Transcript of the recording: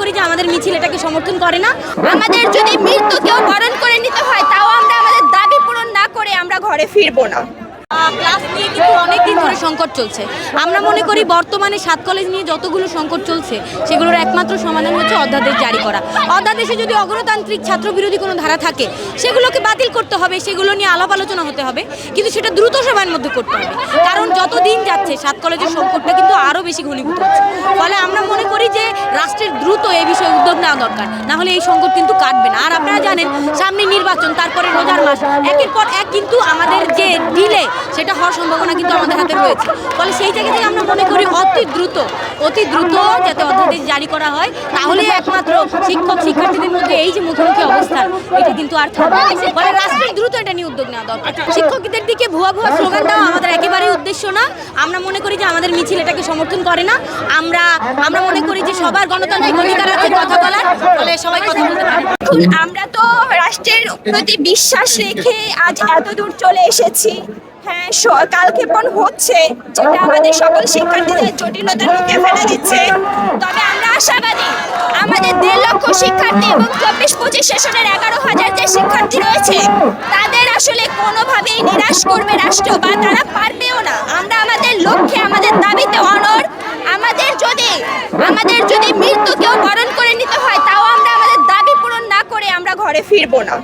করি যে আমাদের মিছিল এটাকে সমর্থন করে না। আমাদের যদি মৃত্যুকেও বরণ করে নিতে হয়, তাও আমরা আমাদের দাবি পূরণ না করে আমরা ঘরে ফিরবো না। ক্লাস নিয়ে কিন্তু অনেক দিন ধরে সংকট চলছে। আমরা মনে করি বর্তমানে সাত কলেজ নিয়ে যতগুলো সংকট চলছে, সেগুলোর একমাত্র সমাধান হচ্ছে অধ্যাদেশ জারি করা। অধ্যাদেশে যদি অগণতান্ত্রিক ছাত্র বিরোধী কোনো ধারা থাকে, সেগুলোকে বাতিল করতে হবে, সেগুলো নিয়ে আলাপ আলোচনা হতে হবে, কিন্তু সেটা দ্রুত সময়ের মধ্যে করতে হবে। কারণ যত দিন যাচ্ছে, সাত কলেজের সংকটটা কিন্তু বেশি ঘনীভূত হচ্ছে। ফলে আমরা মনে করি যে রাষ্ট্রের দ্রুত এই বিষয়ে উদ্যোগ নেওয়া দরকার। না হলে এই সংকট কিন্তু কাটবে না। আর আপনারা জানেন, সামনে নির্বাচন, তারপরে রোজার মাস, একের পর এক কিন্তু আমাদের যে ডিলে, সেটা হওয়ার সম্ভাবনা কিন্তু আমাদের হাতে রয়েছে। ফলে সেই জায়গা থেকে আমরা মনে করি অতি দ্রুত অতি দ্রুত যাতে অধ্যাদেশ জারি করা হয়। তাহলে একমাত্র শিক্ষক, শিক্ষার্থীদের মধ্যে এই যে মুখোমুখি অবস্থান, এটা কিন্তু আর থাকবে রাষ্ট্রের দ্রুত এটা নিয়ে উদ্যোগ নেওয়া দরকার। শিক্ষকদের দিকে ভুয়া ভুয়া স্লোগান দেওয়া আমাদের একেবারেই উদ্দেশ্য না। আমরা মনে করি যে আমাদের মিছিল এটাকে সমর্থন করে না। আমরা আমরা মনে করি যে সবার গণতান্ত্রিক অধিকার আছে কথা বলার, ফলে সবাই কথা বলতে পারে। আমরা তো রাষ্ট্রের প্রতি বিশ্বাস রেখে আজ এত দূর চলে এসেছি। হ্যাঁ কালক্ষেপণ হচ্ছে, যেটা আমাদের সকল শিক্ষার্থীদের জটিলতার মুখে ফেলে দিচ্ছে। তবে আমরা আশাবাদী, আমাদের দেড় লক্ষ শিক্ষার্থী এবং চব্বিশ, পঁচিশ সেশনের এগারো হাজার যে শিক্ষার্থী রয়েছে, তাদের আসলে কোনোভাবেই নিরাশ করবে রাষ্ট্র বা তারা পারবেও না। আমরা আমাদের লক্ষ্যে, আমাদের দাবিতে অনর আমাদের যদি আমাদের যদি মৃত্যুকেও বরণ করে নিতে হয়, তাও আমরা আমাদের দাবি পূরণ না করে আমরা ঘরে ফিরবো না।